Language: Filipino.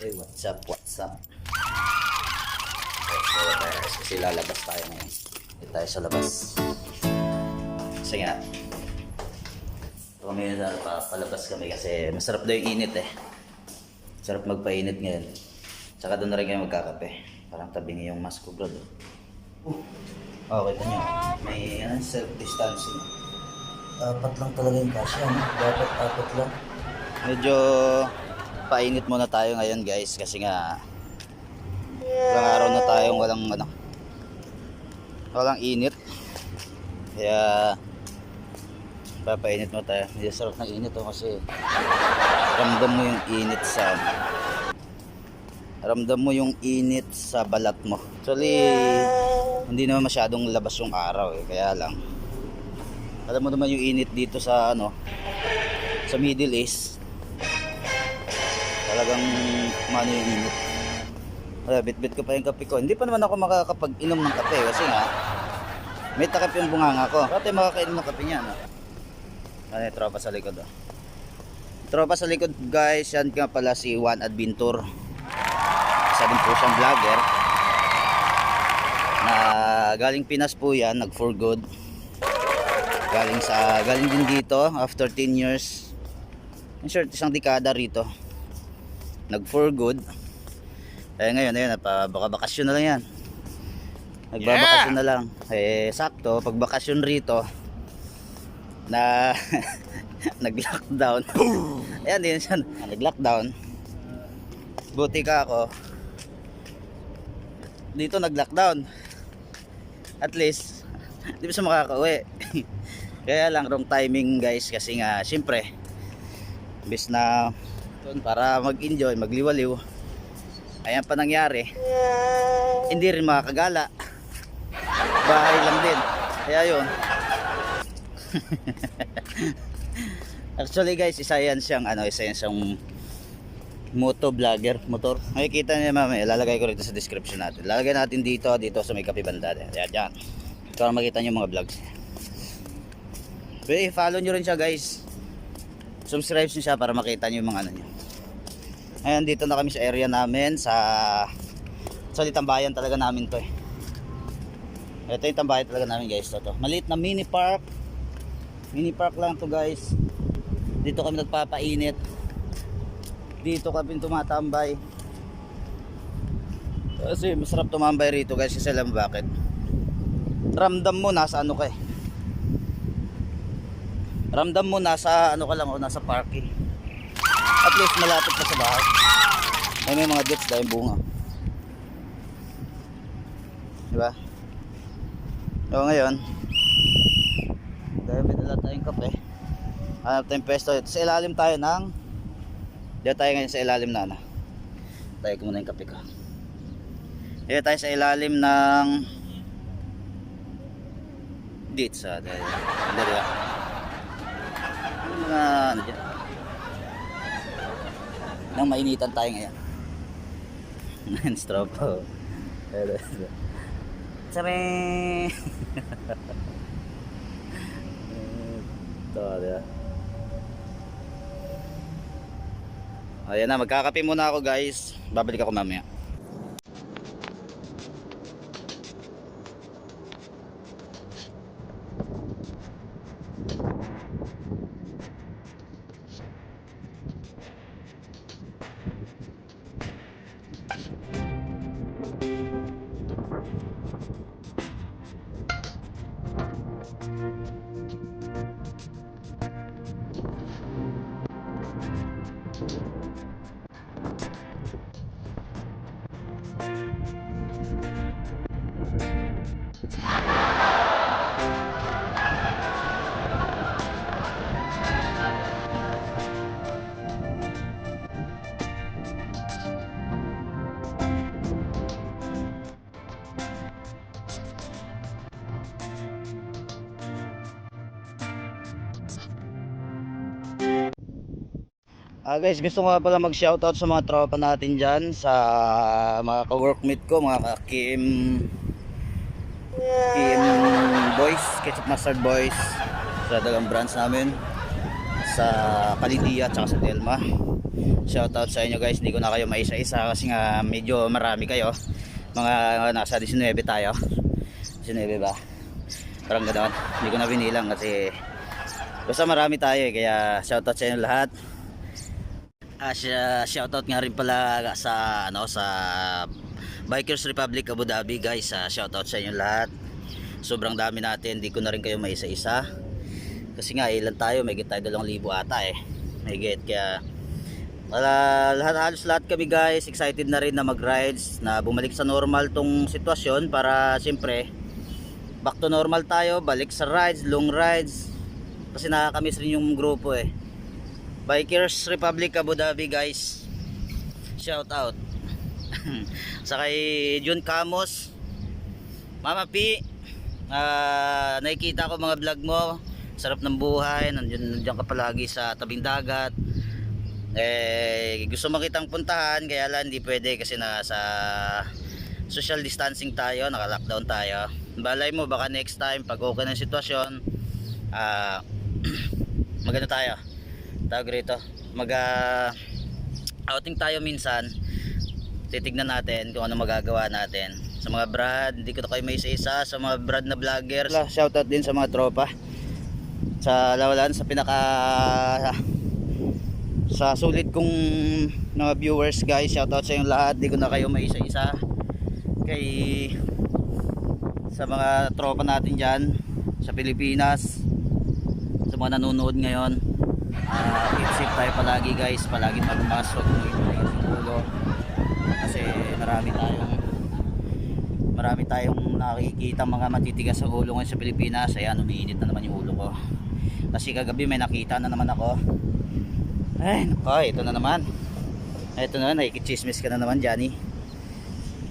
Hey, what's up, what's up? Okay, so guys, kasi lalabas tayo ngayon. Dito tayo sa labas. Kasi nga, kami na pa, palabas kami kasi masarap daw yung init eh. Sarap magpainit ngayon. Tsaka doon na rin kayo magkakape. Parang tabingi yung mask ko, bro. Uh, oh, kita nyo. May ano, self-distancing. Apat lang talaga yung kasya? Dapat apat lang. Medyo painit muna tayo ngayon guys kasi nga ilang araw na tayong walang ano walang init. Kaya papainit mo tayo. Hindi sarap ng init oh, kasi ramdam mo yung init sa ramdam mo yung init sa balat mo. Actually hindi naman masyadong labas yung araw eh kaya lang. Alam mo naman yung init dito sa ano sa Middle East talagang init kaya bit-bit ko pa yung kape ko. Hindi pa naman ako makakapag-inom ng kape kasi nga may takip yung bunganga ko. Dati makakainom ng kape niya no? ano yung tropa sa likod oh. tropa sa likod guys yan nga pala si Juan Adventure isa din po siyang vlogger. Na galing Pinas po yan nag for good. Galing sa galing din dito after 10 years. In short isang dekada rito nag for good. Eh ngayon ayun pa baka bakasyon na lang yan. Nagbabakasyon na lang. Eh sakto pag bakasyon rito na nag lockdown ayan din siya. Nag lockdown buti ka ako. Dito nag lockdown at least di ba siya makakauwi? Kaya lang wrong timing guys. Kasi nga syempre bis na doon para mag-enjoy, magliwaliw. Ayan pa nangyari. Hindi rin makakagala. Bahay lang din. Kaya yun. Actually guys, isa yan siyang ano, isa yan siyang moto vlogger, motor. Makikita niyo mamaya, lalagay ko rito sa description natin. Lalagay natin dito, dito sa may kape banda. Ayan, dyan. Para makita niyo mga vlogs. Pwede, follow nyo rin siya guys subscribe nyo siya para makita nyo yung mga ano nyo Ayan, dito na kami sa area namin sa sa tambayan talaga namin to eh. Ito yung tambayan talaga namin guys to, to. maliit na mini park. Mini park lang to guys. Dito kami nagpapainit. Dito kami tumatambay. Kasi masarap tumambay rito guys kasi alam bakit? Ramdam mo nasa ano ka eh. Ramdam mo nasa ano ka lang o nasa parking. at least malapit ka sa bahay. Ay may mga dates dahil bunga. Diba? So ngayon dahil may dala tayong kape hanap tayong pesto. Sa ilalim tayo ng dito tayo ngayon sa ilalim na tayo ko muna yung kape ko. Dito tayo sa ilalim ng dates ah dahil diba mga ano dyan nang mainitan tayo ngayon. Ngayon stroke po sabi ito diba ayan na magkakape muna ako guys. Babalik ako mamaya Ah guys, gusto ko pala mag-shoutout sa mga tropa natin dyan, sa mga ka-workmate ko, mga ka-Kim Kim Boys, Ketchup Mustard Boys, sa dagang branch namin. sa Kalidia at sa Telma. Shoutout sa inyo guys. Hindi ko na kayo maisa-isa kasi nga medyo marami kayo. Mga nasa 19 tayo. 19 ba? Parang ganoon. Hindi ko na binilang kasi basta marami tayo eh. Kaya shoutout sa inyo lahat. Ah, siya- shoutout nga rin pala sa ano sa Bikers Republic Abu Dhabi guys. Ah, shoutout sa inyo lahat. Sobrang dami natin, hindi ko na rin kayo maisa-isa. Kasi nga ilan tayo, may tayo 2,000 ata eh. May kaya wala lahat halos lahat kami guys excited na rin na mag-rides na bumalik sa normal tong sitwasyon para siyempre back to normal tayo balik sa rides long rides kasi nakakamiss rin yung grupo eh Bikers Republic Abu Dhabi guys. Shout out. Sa kay Jun Camos Mama P ah, nakikita ko mga vlog mo. Sarap ng buhay. Nandiyan, nandiyan ka palagi sa tabing dagat. Eh gusto makitang puntahan kaya lang hindi pwede kasi nasa social distancing tayo naka lockdown tayo. Balay mo baka next time pag okay na sitwasyon ah magano tayo tawag rito mag ah, outing tayo minsan titignan natin kung ano magagawa natin. Sa mga brad hindi ko na kayo may isa-isa sa mga brad na vloggers. Shoutout din sa mga tropa. Sa lawalan sa pinaka sa sulit kong mga viewers guys shoutout sa inyong lahat. Di ko na kayo may isa-isa kay sa mga tropa natin dyan sa Pilipinas sa mga nanonood ngayon uh, keep safe tayo palagi guys. Palagi sa ulo. Kasi marami tayong marami tayong nakikita mga matitigas sa ulo ngayon sa Pilipinas. Ayan umiinit na naman yung ulo ko. Kasi kagabi may nakita na naman ako. Ay, nako, ito na naman. Ito na, nakikichismis ka na naman, Johnny.